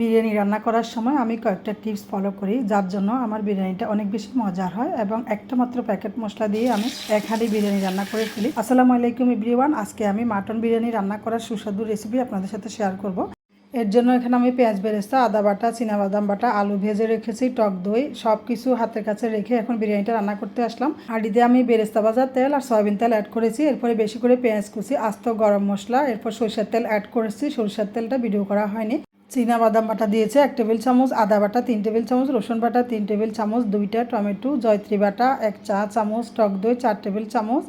বিরিয়ানি রান্না করার সময় আমি কয়েকটা টিপস ফলো করি, যার জন্য আমার বিরিয়ানিটা অনেক বেশি মজার হয় এবং একটা মাত্র প্যাকেট মশলা দিয়ে আমি এক হাঁড়ি বিরিয়ানি রান্না করে ফেলি। আসসালামু আলাইকুম ইব্রিওয়ান আজকে আমি মাটন বিরিয়ানি রান্না করার সুস্বাদু রেসিপি আপনাদের সাথে শেয়ার করব। এর জন্য এখানে আমি পেঁয়াজ বেরেস্তা, আদা বাটা বাদাম বাটা, আলু ভেজে রেখেছি, টক দই সব কিছু হাতের কাছে রেখে এখন বিরিয়ানিটা রান্না করতে আসলাম। হাঁড়িতে আমি বেরেস্তা ভাজার তেল আর সয়াবিন তেল অ্যাড করেছি, এরপরে বেশি করে পেঁয়াজ কুচি, আস্ত গরম মশলা, এরপর সরিষার তেল অ্যাড করেছি, সরিষার তেলটা ভিডিও করা হয়নি। চীনা বাদাম বাটা দিয়েছে এক টেবিল চামচ, আদা বাটা তিন টেবিল চামচ, রসুন বাটা তিন টেবিল চামচ, দুইটা টমেটো, জয়ত্রী বাটা এক চা চামচ, টক দই চার টেবিল চামচ।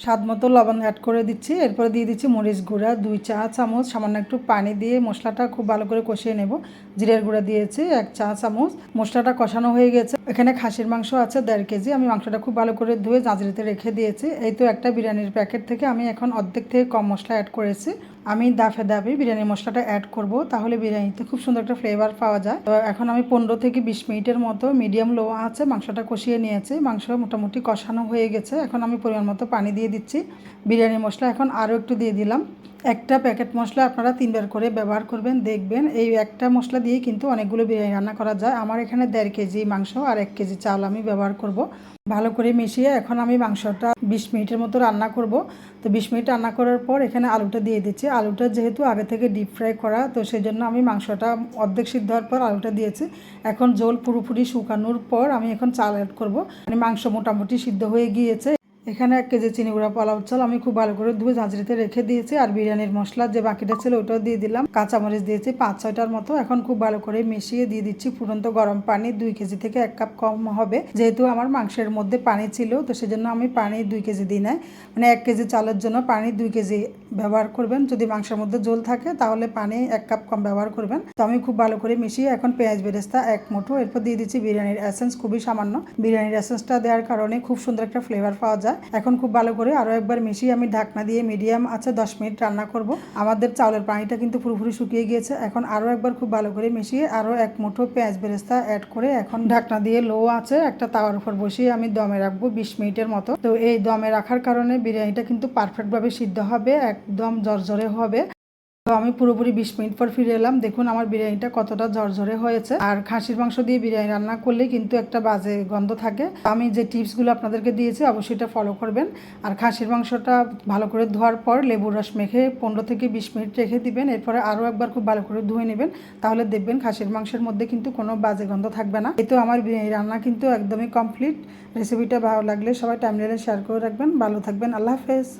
স্বাদ মতো লবণ অ্যাড করে দিচ্ছি। এরপরে দিয়ে দিচ্ছি মরিচ গুঁড়া, দুই চা চামচ। সামান্য একটু পানি দিয়ে মশলাটা খুব ভালো করে কষিয়ে নেব। জিরের গুঁড়া দিয়েছি এক চা চামচ। মশলাটা কষানো হয়ে গেছে। এখানে খাসির মাংস আছে দেড় কেজি। আমি মাংসটা খুব ভালো করে ধুয়ে জাঁজরিতে রেখে দিয়েছি। এই তো একটা বিরিয়ানির প্যাকেট থেকে আমি এখন অর্ধেক থেকে কম মশলা অ্যাড করেছি। আমি দাফে দাফে বিরিয়ানি মশলাটা অ্যাড করব, তাহলে বিরিয়ানিতে খুব সুন্দর একটা ফ্লেভার পাওয়া যায়। তো এখন আমি পনেরো থেকে বিশ মিনিটের মতো মিডিয়াম লো আছে, মাংসটা কষিয়ে নিয়েছি। মাংস মোটামুটি কষানো হয়ে গেছে, এখন আমি পরিমাণ মতো পানি দিয়ে দিচ্ছি। বিরিয়ানি মশলা এখন আরও একটু দিয়ে দিলাম। একটা প্যাকেট মশলা আপনারা তিনবার করে ব্যবহার করবেন, দেখবেন। এই একটা মশলা দিয়ে কিন্তু অনেকগুলো বিরিয়ানি রান্না করা যায়। আমার এখানে দেড় কেজি মাংস আর এক কেজি চাল আমি ব্যবহার করব। ভালো করে মিশিয়ে এখন আমি মাংসটা বিশ মিনিটের মতো রান্না করব। তো বিশ মিনিট রান্না করার পর এখানে আলুটা দিয়ে দিচ্ছি। আলুটা যেহেতু আগে থেকে ডিপ ফ্রাই করা, তো সেই জন্য আমি মাংসটা অর্ধেক সিদ্ধ হওয়ার পর আলুটা দিয়েছি। এখন জল পুরোপুরি শুকানোর পর আমি এখন চাল অ্যাড করব। মানে মাংস মোটামুটি সিদ্ধ হয়ে গিয়েছে। এখানে এক কেজি চিনি গুঁড়া পোলাও চাল আমি খুব ভালো করে ধুয়ে ঝাঁঝরিতে রেখে দিয়েছি আর বিরিয়ানির মশলা যে বাকিটা ছিল ওটাও দিয়ে দিলাম। কাঁচামরিচ দিয়েছি পাঁচ ছয়টার মতো। এখন খুব ভালো করে মিশিয়ে দিয়ে দিচ্ছি ফুটন্ত গরম পানি, দুই কেজি থেকে এক কাপ কম হবে। যেহেতু আমার মাংসের মধ্যে পানি ছিল, তো সেজন্য আমি পানি দুই কেজি দিই নাই। মানে এক কেজি চালের জন্য পানি দুই কেজি ব্যবহার করবেন। যদি মাংসের মধ্যে জল থাকে, তাহলে পানি এক কাপ কম ব্যবহার করবেন। তো আমি খুব ভালো করে মিশিয়ে এখন পেঁয়াজ বেরেস্তা এক মুঠো। এরপর দিয়ে দিচ্ছি বিরিয়ানির এসেন্স খুবই সামান্য। বিরিয়ানির এসেন্সটা দেওয়ার কারণে খুব সুন্দর একটা ফ্লেভার পাওয়া যায়। এখন খুব ভালো করে আরও একবার মিশিয়ে আমি ঢাকনা দিয়ে মিডিয়াম আছে দশ মিনিট রান্না করব। আমাদের চাউলের পানিটা কিন্তু পুরোপুরি শুকিয়ে গিয়েছে। এখন আরও একবার খুব ভালো করে মিশিয়ে আরও এক মুঠো পেঁয়াজ বেরেস্তা অ্যাড করে এখন ঢাকনা দিয়ে লো আছে একটা তাওয়ার উপর বসিয়ে আমি দমে রাখব বিশ মিনিটের মতো। তো এই দমে রাখার কারণে বিরিয়ানিটা কিন্তু পারফেক্টভাবে সিদ্ধ হবে। একদম জর্জরে হবে। তো আমি পুরোপুরি বিশ মিনিট পর ফিরে এলাম। দেখুন, আমার বিরিয়ানিটা কতটা ঝরঝরে হয়েছে। আর খাসির মাংস দিয়ে বিরিয়ানি রান্না করলে কিন্তু একটা বাজে গন্ধ থাকে। আমি যে টিপসগুলো আপনাদেরকে দিয়েছি, অবশ্যই এটা ফলো করবেন। আর খাসির মাংসটা ভালো করে ধোয়ার পর লেবুর রস মেখে পনেরো থেকে বিশ মিনিট রেখে দিবেন। এরপরে আরও একবার খুব ভালো করে ধুয়ে নেবেন। তাহলে দেখবেন খাসির মাংসের মধ্যে কিন্তু কোনো বাজে গন্ধ থাকবে না। এই তো আমার বিরিয়ানি রান্না কিন্তু একদমই কমপ্লিট রেসিপিটা ভালো লাগলে সবাই টাইম শেয়ার করে রাখবেন। ভালো থাকবেন। আল্লাহ হাফেজ।